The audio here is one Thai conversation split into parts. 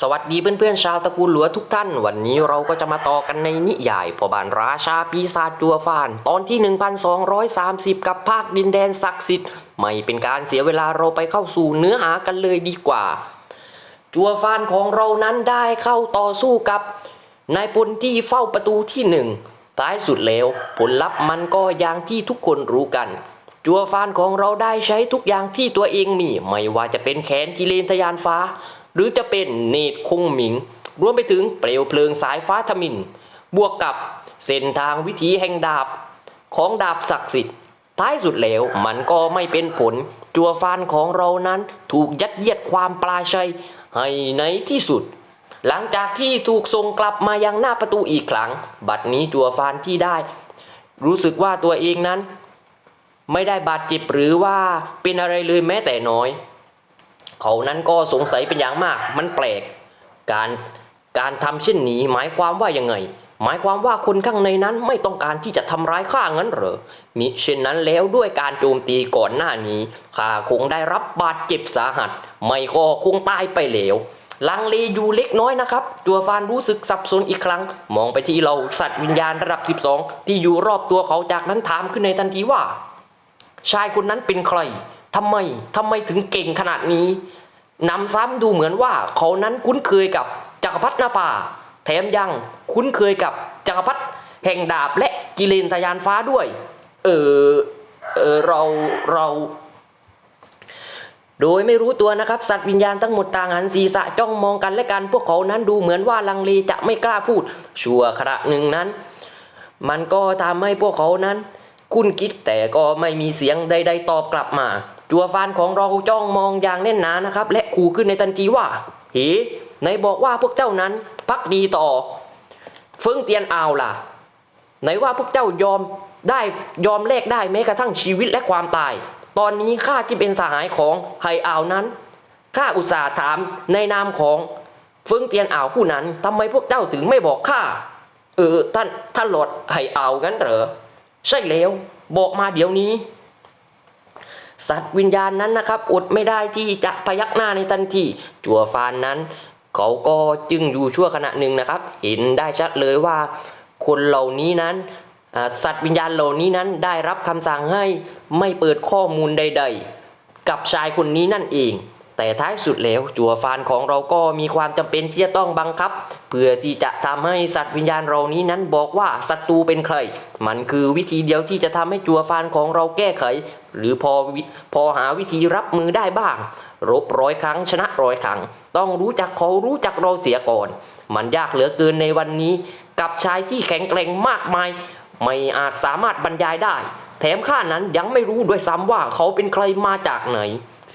สวัสดีเพื่อนๆชาวตระกูลหลัวทุกท่าน วันนี้เราก็จะมาต่อกันในนิยายพ่อบานราชาปีศาจจัวฟาน ตอนที่ 1230 กับภาคดินแดนศักดิ์สิทธิ์ ไม่เป็นการเสียเวลาเราไปเข้าสู่เนื้อหากันเลยดีกว่า จัวฟานของเรานั้นได้เข้าต่อสู้กับนายพลที่เฝ้าประตูที่หนึ่งท้ายสุดแล้ว ผลลัพธ์มันก็อย่างที่ทุกคนรู้กันจัวฟานของเราได้ใช้ทุกอย่างที่ตัวเองมี ไม่ว่าจะเป็นแขนกิเลนทยานฟ้า หรือจะเป็นเนตรคงหมิง รวมไปถึงเปลวเพลิงสายฟ้าทมิน บวกกับเส้นทางวิถีแห่งดาบ ของดาบศักดิ์สิทธิ์ท้ายสุดแล้วมันก็ไม่เป็นผล จัวฟานของเรานั้นถูกยัดเยียดความปลาชัย ให้ในที่สุด หลังจากที่ถูกส่งกลับมายังหน้าประตูอีกครั้ง บัดนี้จัวฟานที่ได้ รู้สึกว่าตัวเองนั้น ไม่ได้บาดเจ็บหรือว่าเป็นอะไรเลยแม้แต่น้อย เขานั้นก็สงสัยเป็นอย่างมาก มันแปลก การการทำเช่นนี้หมายความว่ายังไง หมายความว่าคนข้างในนั้นไม่ต้องการที่จะทำร้ายข้างั้นเหรอ มิเช่นนั้นแล้วด้วยการโจมตีก่อนหน้านี้ข้าคงได้รับบาดเจ็บสาหัส ไม่ก็คงตายไปแล้วลังเลอยู่เล็กน้อยนะครับ ตัวฟานรู้สึกสับสนอีกครั้ง มองไปที่เราสัตว์วิญญาณระดับ 12 ที่อยู่รอบตัวเขาจากนั้นถามขึ้นในทันทีว่า ชายคนนั้นเป็นใคร ทำไมทำไมถึงเก่งขนาดนี้นำซ้ำดูเหมือนว่าเขานั้นคุ้นเคยกับจักรพรรดินาป่า แถมยังคุ้นเคยกับจักรพรรดิแห่งดาบและกิเลนทยานฟ้าด้วย เออเออเราเรา โดยไม่รู้ตัวนะครับ สัตว์วิญญาณทั้งหมดต่างหันศีรษะจ้องมองกันและกันพวกเขานั้นดูเหมือนว่าลังเลจะไม่กล้าพูด ชั่วขณะหนึ่งนั้น มันก็ทำให้พวกเขานั้น คุ้นคิดแต่ก็ไม่มีเสียงใด ๆ ตอบกลับมา จัวฟานของเราจ้องมองอย่างแน่นหนานะครับ และขู่ขึ้นในทันทีว่าเฮ้ไหนบอกว่าพวกเจ้านั้นพักดีต่อเฟิงเตียนอาวล่ะไหนว่าพวกเจ้ายอมได้ยอมแลกได้แม้กระทั่งชีวิตและความตาย ตอนนี้ข้าที่เป็นสหายของไฮอาวนั้นข้าอุตส่าห์ถามในนามของเฟิงเตียนอาวผู้นั้นทำไมพวกเจ้าถึงไม่บอกข้าเออท่านท่านหลอดไฮอาวงั้นเหรอใช่แล้ว บอกมาเดี๋ยวนี้ สัตว์วิญญาณนั้นนะครับอดไม่ได้ที่จะพยักหน้าในทันทีจัวฟานนั้น เขาก็จึงอยู่ชั่วขณะหนึ่งนะครับ เห็นได้ชัดเลยว่า คนเหล่านี้นั้นสัตว์วิญญาณเหล่านี้นั้นได้รับคำสั่งให้ไม่เปิดข้อมูลใด ๆ กับชายคนนี้นั่นเอง แต่ท้ายสุดแล้วจัวฟานของเราก็มีความจำเป็นที่จะต้องบังคับ เพื่อที่จะทำให้สัตว์วิญญาณเรานี้นั้นบอกว่าศัตรูเป็นใคร มันคือวิธีเดียวที่จะทำให้จัวฟานของเราแก้ไข หรือพอพอหาวิธีรับมือได้บ้าง รบร้อยครั้งชนะร้อยครั้ง ต้องรู้จักเขารู้จักเราเสียก่อน มันยากเหลือเกินในวันนี้ กับชายที่แข็งแกร่งมากมาย ไม่อาจสามารถบรรยายได้ แถมข้านั้นยังไม่รู้ด้วยซ้ำว่าเขาเป็นใครมาจากไหน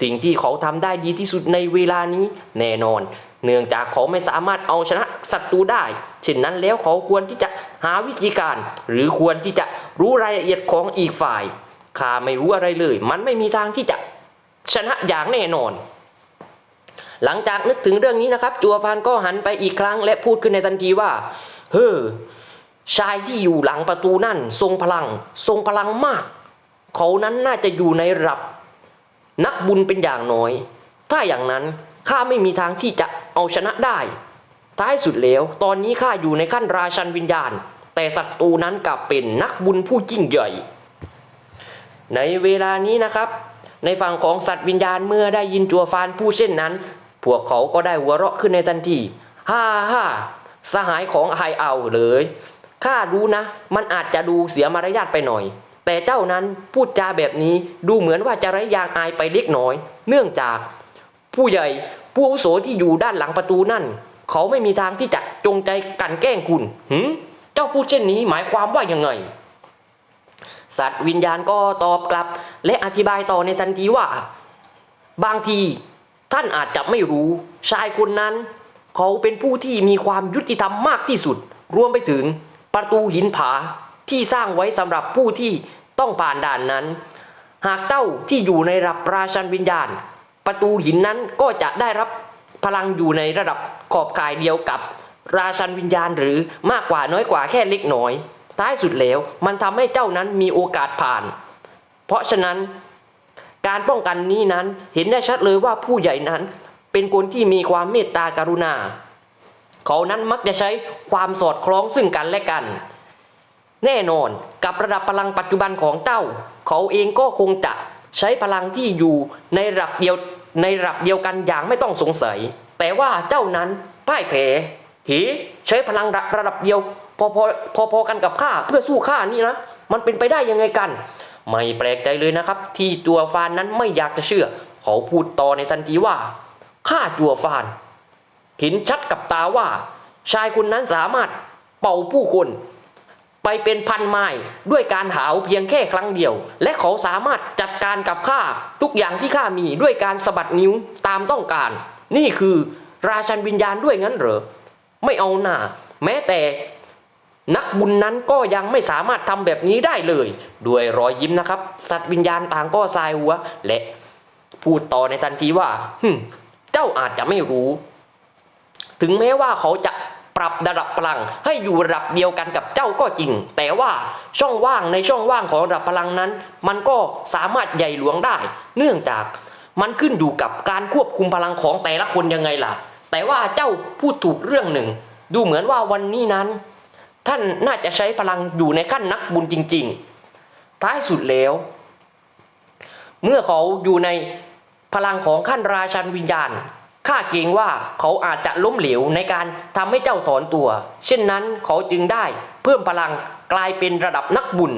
สิ่งที่เขาทำได้ดีที่สุดในเวลานี้แน่นอน เนื่องจากเขาไม่สามารถเอาชนะศัตรูได้ เช่นนั้นแล้วเขาควรที่จะหาวิธีการ หรือควรที่จะรู้รายละเอียดของอีกฝ่ายข้าไม่รู้อะไรเลย มันไม่มีทางที่จะชนะอย่างแน่นอน หลังจากนึกถึงเรื่องนี้นะครับ จัวฟานก็หันไปอีกครั้ง และพูดขึ้นในทันทีว่า เฮ้อชายที่อยู่หลังประตูนั่น ทรงพลัง ทรงพลังมาก เขานั้นน่าจะอยู่ในระดับ นักบุญเป็นอย่างน้อย ถ้าอย่างนั้นข้าไม่มีทางที่จะเอาชนะได้ ท้ายสุดแล้วตอนนี้ข้าอยู่ในขั้นราชันวิญญาณ แต่ศัตรูนั้นกลับเป็นนักบุญผู้ยิ่งใหญ่ ในเวลานี้นะครับ ในฝั่งของสัตว์วิญญาณเมื่อได้ยินจัวฟานผู้เช่นนั้น พวกเขาก็ได้หัวเราะขึ้นในทันทีฮ่าฮ่าสหายของไฮเอาเลยข้ารู้นะ มันอาจจะดูเสียมารยาทไปหน่อย แต่เจ้านั้นพูดจาแบบนี้ดูเหมือนว่าจะไร้ยางอายไปเล็กน้อย เนื่องจาก ผู้ใหญ่ผู้อาวุโสที่อยู่ด้านหลังประตูนั่น เขาไม่มีทางที่จะจงใจกันแกล้งคุณหืมเจ้าพูดเช่นนี้หมายความว่ายังไง สัตว์วิญญาณก็ตอบกลับ และอธิบายต่อในทันทีว่า บางที ท่านอาจจะไม่รู้ชายคนนั้น เขาเป็นผู้ที่มีความยุติธรรมมากที่สุด รวมไปถึงประตูหินผาที่สร้างไว้สำหรับผู้ที่ ต้องผ่านด่านนั้น หากเต้าที่อยู่ในระดับราชันวิญญาณ ประตูหินนั้นก็จะได้รับพลังอยู่ในระดับขอบกายเดียวกับราชันวิญญาณหรือมากกว่าน้อยกว่าแค่เล็กน้อย ท้ายสุดแล้วมันทำให้เจ้านั้นมีโอกาสผ่าน เพราะฉะนั้นการป้องกันนี้นั้นเห็นได้ชัดเลยว่าผู้ใหญ่นั้น เป็นคนที่มีความเมตตากรุณา เขานั้นมักจะใช้ความสอดคล้องซึ่งกันและกัน แน่นอนกับระดับพลังปัจจุบันของเต้า เขาเองก็คงจะใช้พลังที่อยู่ในระดับเดียวในระดับเดียวกันอย่างไม่ต้องสงสัย แต่ว่าเจ้านั้นพ่ายแพ้เหใช้พลังระระดับเดียวพอพอพอพอกันกับข้าเพื่อสู้ข้านี่นะ มันเป็นไปได้ยังไงกัน ไม่แปลกใจเลยนะครับ ที่จัวฟานนั้นไม่อยากจะเชื่อ เขาพูดต่อในทันทีว่าข้าจัวฟานเห็นชัดกับตาว่า ชายคนนั้นสามารถเป่าผู้คน ไปเป็นพันไม้ด้วยการหาวเพียงแค่ครั้งเดียว และเขาสามารถจัดการกับข้าทุกอย่างที่ข้ามีด้วยการสะบัดนิ้วตามต้องการ นี่คือราชันวิญญาณด้วยงั้นเหรอ ไม่เอาหน่าแม้แต่นักบุญนั้นก็ยังไม่สามารถทำแบบนี้ได้เลย ด้วยรอยยิ้มนะครับ สัตว์วิญญาณต่างก็สายหัว และพูดต่อในทันทีว่าฮึมเจ้าอาจจะไม่รู้ ถึงแม้ว่าเขาจะ ปรับระดับพลังให้อยู่ระดับเดียวกันกับเจ้าก็จริง แต่ว่าช่องว่างในช่องว่างของระดับพลังนั้น มันก็สามารถใหญ่หลวงได้ เนื่องจากมันขึ้นอยู่กับการควบคุมพลังของแต่ละคนยังไงล่ะ แต่ว่าเจ้าพูดถูกเรื่องหนึ่ง ดูเหมือนว่าวันนี้นั้น ท่านน่าจะใช้พลังอยู่ในขั้นนักบุญจริง ๆ ท้ายสุดแล้ว เมื่อเขาอยู่ในพลังของขั้นราชันวิญญาณ ข้าเกรงว่าเขาอาจจะล้มเหลวในการทำให้เจ้าถอนตัว เช่นนั้นเขาจึงได้เพิ่มพลังกลายเป็นระดับนักบุญ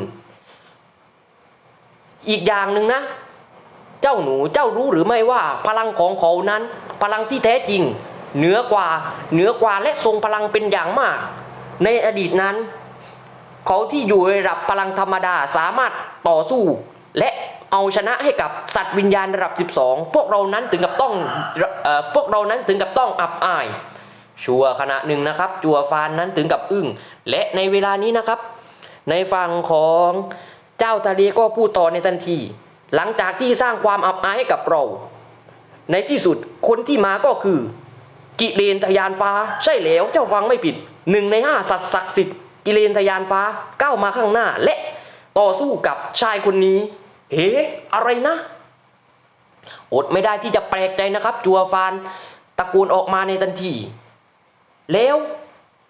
อีกอย่างหนึ่งนะ เจ้าหนูเจ้ารู้หรือไม่ว่าพลังของเขานั้น พลังที่แท้จริง เหนือกว่าเหนือกว่าและทรงพลังเป็นอย่างมาก ในอดีตนั้น เขาที่อยู่ระดับพลังธรรมดาสามารถต่อสู้และ เอาชนะให้กับสัตว์วิญญาณระดับ 12 พวกเรานั้นถึงกับต้องเอ่อพวกเรานั้นถึงกับต้องอับอาย ชัวขณะหนึ่งนะครับ จัวฟานนั้นถึงกับอึ้งและในเวลานี้นะครับ ในฝั่งของเจ้าทะเลก็พูดต่อในทันที หลังจากที่สร้างความอับอายให้กับเรา ในที่สุดคนที่มาก็คือ กิเลนทยานฟ้าใช่แล้วเจ้าฟังไม่ผิดหนึ่งในห้าสัตว์ศักดิ์สิทธิ์กิเลนทยานฟ้าก้าวมาข้างหน้าและต่อสู้กับชายคนนี้ เฮ้อะไรนะ อดไม่ได้ที่จะแปลกใจนะครับ จัวฟานตะโกนออกมาในทันที แล้ว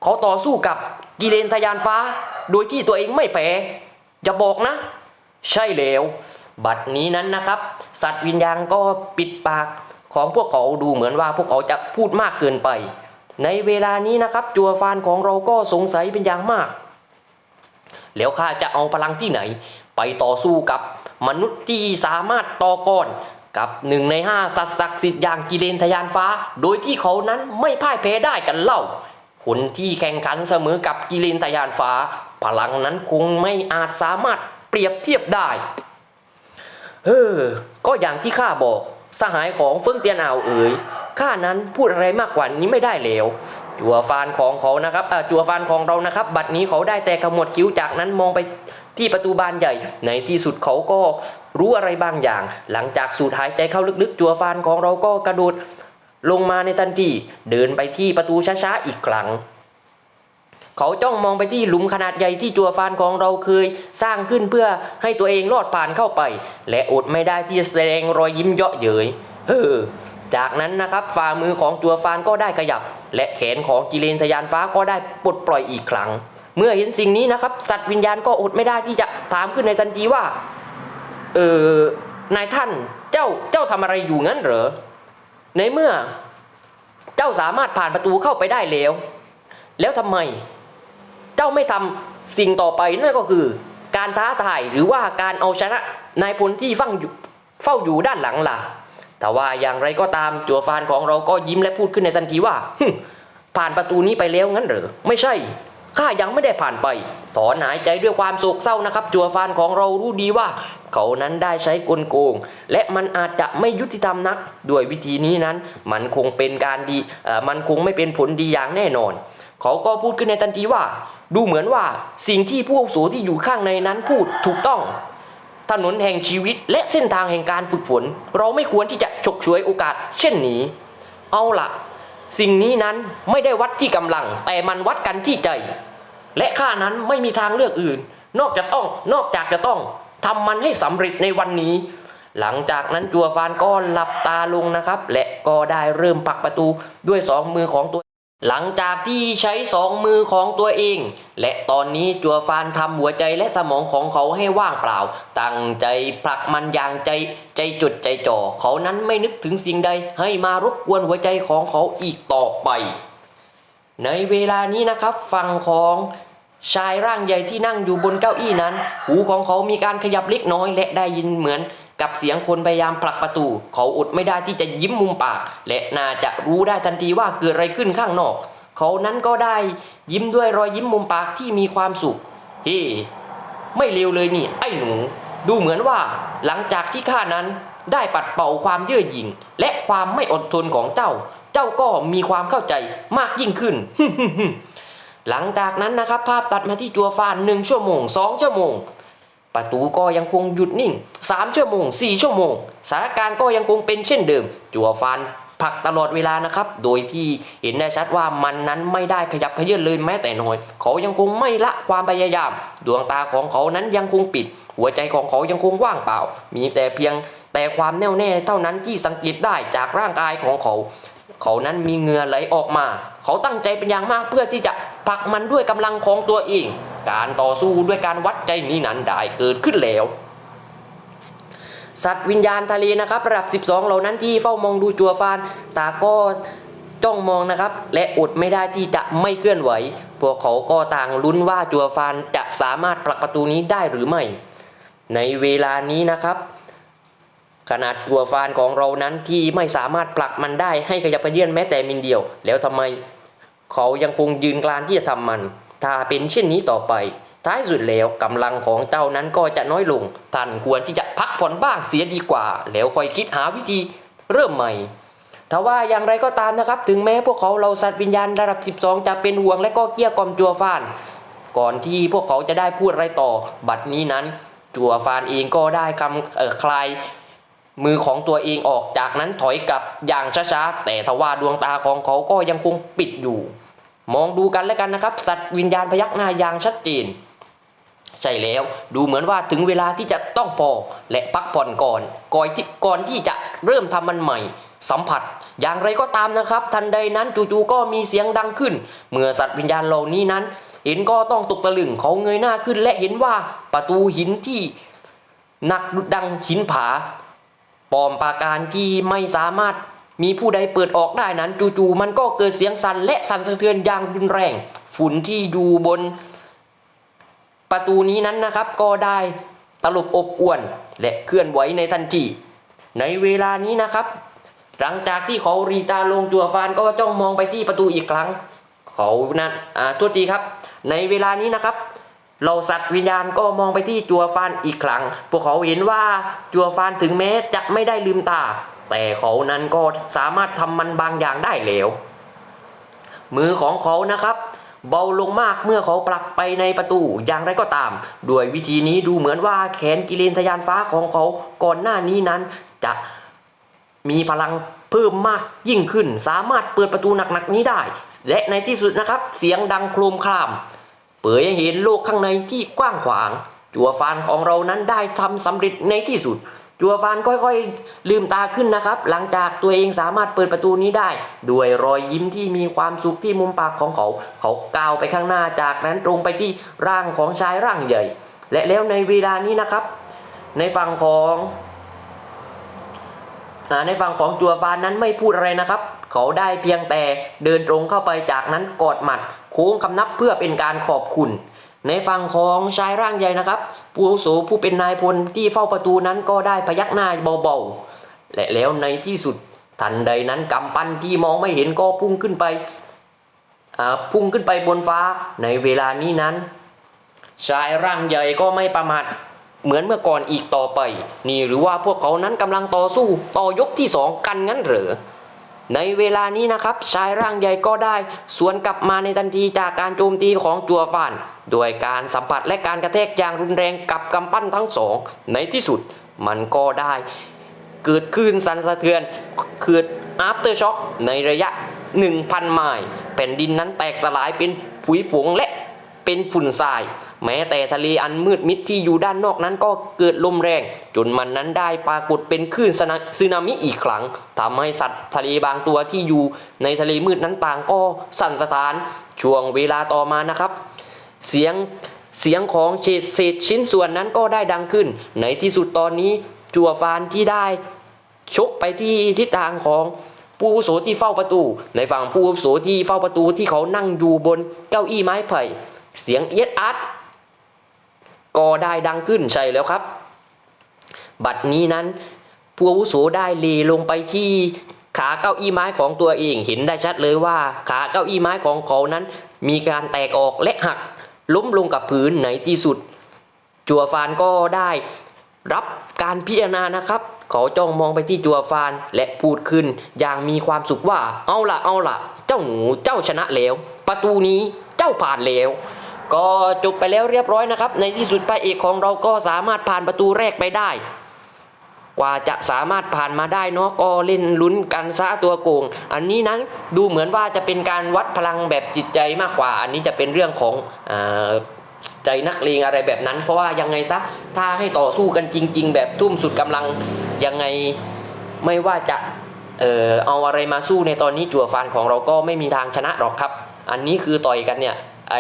เขาต่อสู้กับกิเลนทยานฟ้า โดยที่ตัวเองไม่แพ้อย่าบอกนะ ใช่แล้ว บัดนี้นั้นนะครับ สัตว์วิญญาณก็ปิดปากของพวกเขาดูเหมือนว่าพวกเขาจะพูดมากเกินไป ในเวลานี้นะครับ จัวฟานของเราก็สงสัยเป็นอย่างมาก แล้วข้าจะเอาพลังที่ไหน ไปต่อสู้กับมนุษย์ที่สามารถต่อกรกับหนึ่งในห้าสัตว์ศักดิ์สิทธิ์อย่างกิเลนทยานฟ้า โดยที่เขานั้นไม่พ่ายแพ้ได้กันเล่า คนที่แข่งขันเสมอกับกิเลนทยานฟ้า พลังนั้นคงไม่อาจสามารถเปรียบเทียบได้ เออ ก็อย่างที่ข้าบอก สหายของเฟิงเตียนอาเอ๋ยข้านั้นพูดอะไรมากกว่านี้ไม่ได้แล้วจัวฟานของเขานะครับจัวฟานของเรานะครับ บัดนี้เขาได้แต่ขมวดคิ้วจากนั้นมองไป ที่ประตูบานใหญ่ ในที่สุดเขาก็รู้อะไรบางอย่าง หลังจากสูดหายใจเข้าลึกๆ จัวฟานของเราก็กระโดดลงมาในทันทีเดินไปที่ประตูช้าๆอีกครั้ง เขาจ้องมองไปที่หลุมขนาดใหญ่ที่จัวฟานของเราเคยสร้างขึ้นเพื่อให้ตัวเองรอดผ่านเข้าไป และอดไม่ได้ที่จะแสดงรอยยิ้มเยาะเย้ยเฮ้อจากนั้นนะครับฝ่ามือของจัวฟานก็ได้ขยับ และแขนของกิเลนทยานฟ้าก็ได้ปลดปล่อยอีกครั้ง เมื่อเห็นสิ่งนี้นะครับ สัตว์วิญญาณก็อดไม่ได้ที่จะถามขึ้นในทันทีว่า เออนายท่านเจ้าเจ้าทำอะไรอยู่งั้นเหรอ ในเมื่อเจ้าสามารถผ่านประตูเข้าไปได้แล้ว แล้วทำไม เจ้าไม่ทำสิ่งต่อไปนั่นก็คือ การท้าทายหรือว่าการเอาชนะนายพลที่ฟังอยู่เฝ้าอยู่ด้านหลังล่ะ แต่ว่าอย่างไรก็ตามจัวฟานของเราก็ยิ้มและพูดขึ้นในทันทีว่าผ่านประตูนี้ไปแล้วงั้นเหรอ ไม่ใช่ ข้ายังไม่ได้ผ่านไป ถอนหายใจด้วยความโศกเศร้านะครับ จัวฟานของเรารู้ดีว่า เขานั้นได้ใช้กลโกง และมันอาจจะไม่ยุติธรรมนัก ด้วยวิธีนี้นั้น มันคงเป็นการดีมันคงไม่เป็นผลดีอย่างแน่นอน เขาก็พูดขึ้นในทันทีว่า ดูเหมือนว่าสิ่งที่ผู้อาวุโสที่อยู่ข้างในนั้นพูดถูกต้อง ถนนแห่งชีวิตและเส้นทางแห่งการฝึกฝน เราไม่ควรที่จะฉกฉวยโอกาส เช่นนี้ เอาล่ะ สิ่งนี้นั้นไม่ได้วัดที่กำลัง แต่มันวัดกันที่ใจ และข้านั้นไม่มีทางเลือกอื่น นอกจากต้องนอกจากจะต้องทำมันให้สำเร็จในวันนี้ หลังจากนั้นจัวฟานก็หลับตาลงนะครับ และก็ได้เริ่มปักประตูด้วยสองมือของตัว หลังจากที่ใช้สองมือของตัวเอง และตอนนี้จัวฟานทำหัวใจและสมองของเขาให้ว่างเปล่า ตั้งใจผลักมันอย่างใจใจจดใจจ่อ เขานั้นไม่นึกถึงสิ่งใดให้มารบกวนหัวใจของเขาอีกต่อไป ในเวลานี้นะครับฝั่งของชายร่างใหญ่ที่นั่งอยู่บนเก้าอี้นั้น หูของเขามีการขยับเล็กน้อยและได้ยินเหมือน กับเสียงคนพยายามผลักประตู เขาอดไม่ได้ที่จะยิ้มมุมปาก และน่าจะรู้ได้ทันทีว่าเกิดอะไรขึ้นข้างนอก เขานั้นก็ได้ยิ้มด้วยรอยยิ้มมุมปากที่มีความสุขเฮ้ไม่เลวเลยนี่ ไอ้หนู ดูเหมือนว่า หลังจากที่ข้านั้นได้ปัดเป่าความเย่อหยิ่ง และความไม่อดทนของเจ้า เจ้าก็มีความเข้าใจมากยิ่งขึ้น หลังจากนั้นนะครับ ภาพตัดมาที่จัวฟานหนึ่งชั่วโมงสองชั่วโมง ประตูก็ยังคงหยุดนิ่ง 3 ชั่วโมง 4 ชั่วโมงสถานการณ์ก็ยังคงเป็นเช่นเดิม จัวฟานผลักตลอดเวลานะครับ โดยที่เห็นได้ชัดว่ามันนั้นไม่ได้ขยับเขยื้อนเลยแม้แต่น้อย เขายังคงไม่ละความพยายาม ดวงตาของเขานั้นยังคงปิด หัวใจของเขายังคงว่างเปล่า มีแต่เพียงแต่ความแน่วแน่เท่านั้นที่สังเกตได้จากร่างกายของเขา เขานั้นมีเหงื่อไหลออกมา เขาตั้งใจเป็นอย่างมากเพื่อที่จะผลักมันด้วยกำลังของตัวเอง การต่อสู้ด้วยการวัดใจนี้นั้นได้เกิดขึ้นแล้ว สัตว์วิญญาณทะเลนะครับระดับ 12 เหล่านั้นที่เฝ้ามองดูจัวฟานตาก็จ้องมองนะครับ และอดไม่ได้ที่จะไม่เคลื่อนไหว พวกเขาก็ต่างลุ้นว่าจัวฟานจะสามารถผลักประตูนี้ได้หรือไม่ ในเวลานี้นะครับ ขนาดตัวฟานของเรานั้นที่ไม่สามารถผลักมันได้ให้ขยับไปเยื่อนแม้แต่มินเดียว แล้วทำไมเขายังคงยืนกลานที่จะทำมัน ถ้าเป็นเช่นนี้ต่อไป ท้ายสุดแล้วกำลังของเจ้านั้นก็จะน้อยลง ท่านควรที่จะพักผ่อนบ้างเสียดีกว่า แล้วค่อยคิดหาวิธีเริ่มใหม่ทว่าอย่างไรก็ตามนะครับ ถึงแม้พวกเขาเราสัตว์วิญญาณระดับ 12 จะเป็นห่วงและก็เกลี้ยกล่อมจัวฟาน ก่อนที่พวกเขาจะได้พูดอะไรต่อ บัดนี้นั้น จัวฟานเองก็ได้คำคลายมือของตัวเองออกจากนั้นถอยกลับอย่างช้าๆแต่ทว่าดวงตาของเขาก็ยังคงปิดอยู่ มองดูกันแล้วกันนะครับ สัตว์วิญญาณพยักหน้าอย่างชัดเจนใช่แล้วดูเหมือนว่าถึงเวลาที่จะต้องพอและพักผ่อนก่อนก่อนที่ก่อนที่จะเริ่มทำมันใหม่ สัมผัส อย่างไรก็ตามนะครับ ทันใดนั้นจู่ๆก็มีเสียงดังขึ้น เมื่อสัตว์วิญญาณเหล่านี้นั้น เห็นก็ต้องตกตะลึงเขาเงยหน้าขึ้น และเห็นว่าประตูหินที่หนักดุดดังหินผาปอมปราการที่ไม่สามารถ มีผู้ใดเปิดออกได้นั้นจู่ๆมันก็เกิดเสียงสั่นและสั่นสะเทือนอย่างรุนแรง ฝุ่นที่อยู่บนประตูนี้นั้นนะครับ ก็ได้ตลบอบอวนและเคลื่อนไหวในทันทีในเวลานี้นะครับ หลังจากที่เขารีตาลงจัวฟานก็จ้องมองไปที่ประตูอีกครั้ง เขานั้นอ่าตัวทีครับ ในเวลานี้นะครับเราสัตว์วิญญาณก็มองไปที่จัวฟานอีกครั้ง พวกเขาเห็นว่าจัวฟานถึงแม้จะไม่ได้ลืมตา แต่เขานั้นก็สามารถทำมันบางอย่างได้แล้ว มือของเขานะครับ เบาลงมากเมื่อเขาปลักไปในประตูอย่างไรก็ตาม ด้วยวิธีนี้ดูเหมือนว่าแขนกิเลนทยานฟ้าของเขาก่อนหน้านี้นั้น จะมีพลังเพิ่มมากยิ่งขึ้น สามารถเปิดประตูหนักๆนี้ได้ และในที่สุดนะครับ เสียงดังโครมคราม เผยให้เห็นโลกข้างในที่กว้างขวาง จัวฟานของเรานั้นได้ทำสำเร็จในที่สุด จัวฟานค่อยๆ ลืมตาขึ้นนะครับ หลังจากตัวเองสามารถเปิดประตูนี้ได้ ด้วยรอยยิ้มที่มีความสุขที่มุมปากของเขา เขาก้าวไปข้างหน้าจากนั้นตรงไปที่ร่างของชายร่างใหญ่ และแล้วในเวลานี้นะครับ ในฝั่งของในฝั่งของจัวฟานนั้นไม่พูดอะไรนะครับ เขาได้เพียงแต่เดินตรงเข้าไปจากนั้นกอดหมัด โค้งคำนับเพื่อเป็นการขอบคุณ ในฝั่งของชายร่างใหญ่นะครับผู้อาวุโสผู้เป็นนายพลที่เฝ้าประตูนั้นก็ได้พยักหน้าเบาๆ และแล้วในที่สุดทันใดนั้นกำปั้นที่มองไม่เห็นก็พุ่งขึ้นไปพุ่งขึ้นไปบนฟ้าในเวลานี้นั้น ชายร่างใหญ่ก็ไม่ประมาทเหมือนเมื่อก่อนอีกต่อไป นี่หรือว่าพวกเขานั้นกำลังต่อสู้ต่อยกที่สองกันงั้นเหรอ ในเวลานี้นะครับชายร่างใหญ่ก็ได้สวนกลับมาในทันทีจากการโจมตีของจัวฟานโดยการสัมผัสและการกระแทกอย่างรุนแรงกับกำปั้นทั้งสอง ในที่สุดมันก็ได้ เกิดคลื่นสั่นสะเทือนเกิดอัปเตอร์ช็อคในระยะ 1,000 ไมล์แผ่นดินนั้นแตกสลายเป็นผุยฝงและ เป็นฝุ่นทราย แม้แต่ทะเลอันมืดมิดที่อยู่ด้านนอกนั้นก็เกิดลมแรง จนมันนั้นได้ปรากฏเป็นคลื่นสึนามิอีกครั้งทำให้สัตว์ทะเลบางตัวที่อยู่ในทะเลมืดนั้นต่างก็สั่นสะท้านช่วงเวลาต่อมานะครับ เสียงเสียงของเศษชิ้นส่วนนั้นก็ได้ดังขึ้น ในที่สุดตอนนี้จัวฟานที่ได้ชกไปที่ทิศทางของผู้อาวุโสที่เฝ้าประตู ในฝั่งผู้อาวุโสที่เฝ้าประตูที่เขานั่งอยู่บนเก้าอี้ไม้ไผ่ เสียงเอียดอัดก็ได้ดังขึ้นใช่แล้วครับ บัดนี้นั้นผู้อาวุโสได้เลลงไปที่ขาเก้าอี้ไม้ของตัวเองเห็นได้ชัดเลยว่า ขาเก้าอี้ไม้ของเขานั้น มีการแตกออกและหัก ล้มลงกับพื้นในที่สุด จัวฟานก็ได้รับการพิจารณานะครับ เขาจ้องมองไปที่จัวฟานและพูดขึ้นอย่างมีความสุขว่าเอาล่ะเอาล่ะเจ้าหนูเจ้าชนะแล้ว ประตูนี้เจ้าผ่านแล้ว ก็จบไปแล้วเรียบร้อยนะครับ ในที่สุดพระเอกของเราก็สามารถผ่านประตูแรกไปได้ กว่าจะสามารถผ่านมาได้เนาะก็เล่นลุ้นกันซะตัวโกง อันนี้นั้นดูเหมือนว่าจะเป็นการวัดพลังแบบจิตใจมากกว่า อันนี้จะเป็นเรื่องของอใจนักเลงอะไรแบบนั้น เพราะว่ายังไงซะถ้าให้ต่อสู้กันจริง ๆ แบบทุ่มสุดกำลังยังไงไม่ว่าจะเออเอาอะไรมาสู้ในตอนนี้จั่วฟันของเราก็ไม่มีทางชนะหรอกครับ อันนี้คือต่อยกันเนี่ย ไอ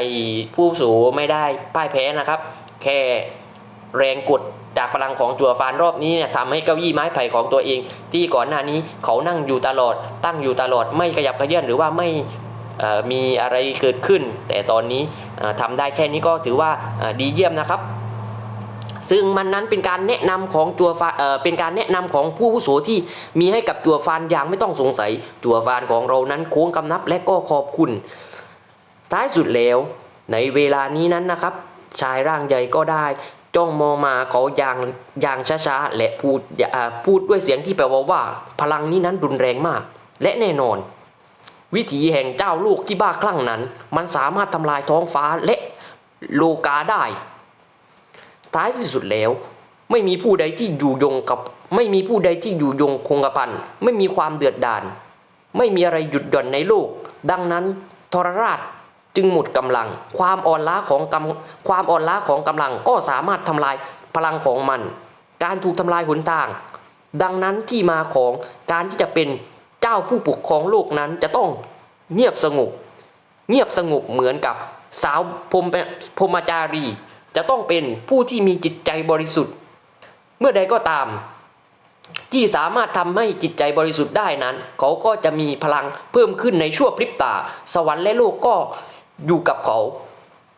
ผู้สูไม่ได้พ่ายแพ้นะครับ แค่แรงกดจากพลังของจั่วฟานรอบนี้เนี่ยทำให้เก้าอี้ไม้ไผ่ของตัวเอง ที่ก่อนหน้านี้เขานั่งอยู่ตลอด ตั้งอยู่ตลอดไม่ขยับขยื่นหรือว่าไม่มีอะไรเกิดขึ้น แต่ตอนนี้เอ่อทำได้แค่นี้ก็ถือว่าดีเยี่ยมนะครับ ซึ่งมันนั้นเป็นการแนะนำของจัวฟานเอ่อเป็นการแนะนำของผู้อาวุโสที่มีให้กับจัวฟานอย่างไม่ต้องสงสัยจัวฟานของเรานั้นโค้งกำนับและก็ขอบคุณ ท้ายสุดแล้ว ในเวลานี้นั้นนะครับ ชายร่างใหญ่ก็ได้ จ้องมองมาเขาอย่างอย่างช้าๆและพูดพูดด้วยเสียงที่แปลว่าว่า พลังนี้นั้นรุนแรงมาก และแน่นอน วิถีแห่งเจ้าลูกที่บ้าคลั่งนั้น มันสามารถทำลายท้องฟ้าและโลกาได้ ท้ายที่สุดแล้วไม่มีผู้ใดที่อยู่ยงกับ ไม่มีผู้ใดที่อยู่ยงคงกระพันไม่มีความเดือดดาลไม่มีอะไรหยุดหย่อนในโลก ดังนั้นทรราช จึงหมดกำลัง ความอ่อนล้าของกำความอ่อนล้าของกำลังก็สามารถทำลายพลังของมัน การถูกทำลายหนทาง ดังนั้นที่มาของการที่จะเป็นเจ้าผู้ปกครองโลกนั้นจะต้องเงียบสงบ เงียบสงบเหมือนกับสาวพรหมพรหมจารี จะต้องเป็นผู้ที่มีจิตใจบริสุทธิ์ เมื่อใดก็ตาม ที่สามารถทำให้จิตใจบริสุทธิ์ได้นั้น เขาก็จะมีพลังเพิ่มขึ้นในชั่วพริบตา สวรรค์และโลกก็ อยู่กับเขา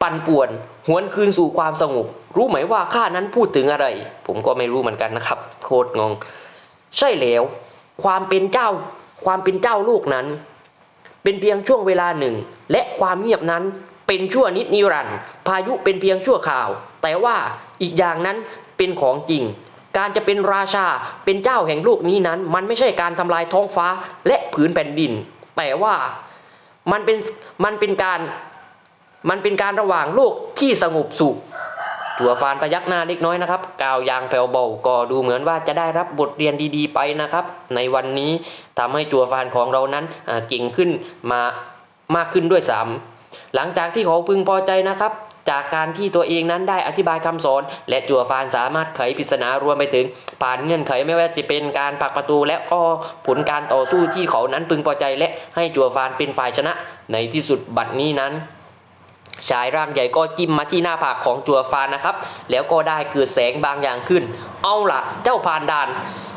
ปั่นป่วน หวนคืนสู่ความสงบ รู้ไหมว่าข้านั้นพูดถึงอะไร ผมก็ไม่รู้เหมือนกันนะครับ โคตรงง ใช่แล้ว ความเป็นเจ้า ความเป็นเจ้าลูกนั้น เป็นเพียงช่วงเวลาหนึ่ง และความเงียบนั้นเป็นชั่วนิดนิรันดร์พายุเป็นเพียงชั่วข่าว แต่ว่าอีกอย่างนั้นเป็นของจริงการจะเป็นราชาเป็นเจ้าแห่งโลกนี้นั้น มันไม่ใช่การทำลายท้องฟ้าและผืนแผ่นดิน แต่ว่ามันเป็นมันเป็นการ มันเป็นการระหว่างโลกที่สงบสุขจัวฟานพยักหน้าเล็กน้อยนะครับ กล่าวยางแผ่วเบาก็ดูเหมือนว่าจะได้รับบทเรียนดีๆไปนะครับ ในวันนี้ทำให้จัวฟานของเรานั้นเก่งขึ้นมามากขึ้นด้วยซ้ำหลังจากที่เขาพึงพอใจนะครับจากการที่ตัวเองนั้นได้อธิบายคำสอน และจัวฟานสามารถไขปริศนารวมไปถึง ผ่านเงื่อนไขไม่ว่าจะเป็นการผักประตู และก็ผลการต่อสู้ที่เขานั้นพึงพอใจและให้จัวฟานเป็นฝ่ายชนะ ในที่สุดบัดนี้นั้น ชายร่างใหญ่ก็จิ้มมาที่หน้าผากของจัวฟานนะครับ แล้วก็ได้เกิดแสงบางอย่างขึ้น เอาล่ะเจ้าผ่านด่าน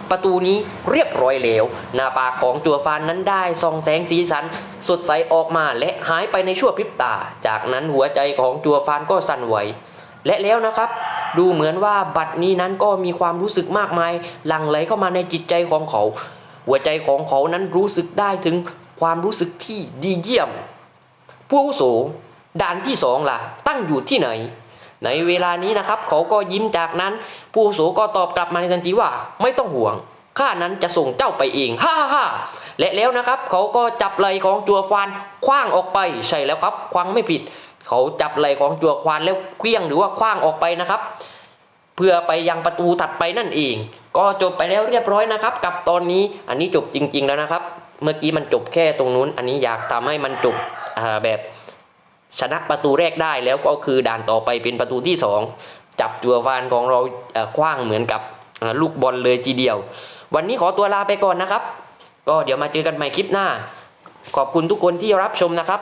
ประตูนี้เรียบร้อยแล้ว หน้าปากของจัวฟานนั้นได้ส่องแสงสีสัน สดใสออกมาและหายไปในชั่วพริบตา จากนั้นหัวใจของจัวฟานก็สั่นไหว และแล้วนะครับ ดูเหมือนว่าบัดนี้นั้นก็มีความรู้สึกมากมายหลั่งไหลเข้ามาในจิตใจของเขา หัวใจของเขานั้นรู้สึกได้ถึงความรู้สึกที่ดีเยี่ยม ผู้อาวุโส ด่านที่สองล่ะ ตั้งอยู่ที่ไหน ในเวลานี้นะครับ เขาก็ยิ้มจากนั้น ผู้โสก็ตอบกลับมาในทันทีว่า ไม่ต้องห่วงข้านั้นจะส่งเจ้าไปเองฮ่าฮ่าฮ่าและแล้วนะครับ เขาก็จับไหล่ของจัวฟานคว้างออกไปใช่แล้วครับคว้างไม่ผิด เขาจับไหล่ของจัวควานแล้วเคลี้ยงหรือว่าคว้างออกไปนะครับ เพื่อไปยังประตูถัดไปนั่นเอง ก็จบไปแล้วเรียบร้อยนะครับ กับตอนนี้อันนี้จบจริง ๆ แล้วนะครับ เมื่อกี้มันจบแค่ตรงนู้น อันนี้อยากทำให้มันจบแบบ ชนะประตูแรกได้แล้วก็คือด่านต่อไปเป็นประตูที่สองจับจัวฟานของเราคว้างเหมือนกับลูกบอลเลยทีเดียว วันนี้ขอตัวลาไปก่อนนะครับ ก็เดี๋ยวมาเจอกันใหม่คลิปหน้า ขอบคุณทุกคนที่รับชมนะครับ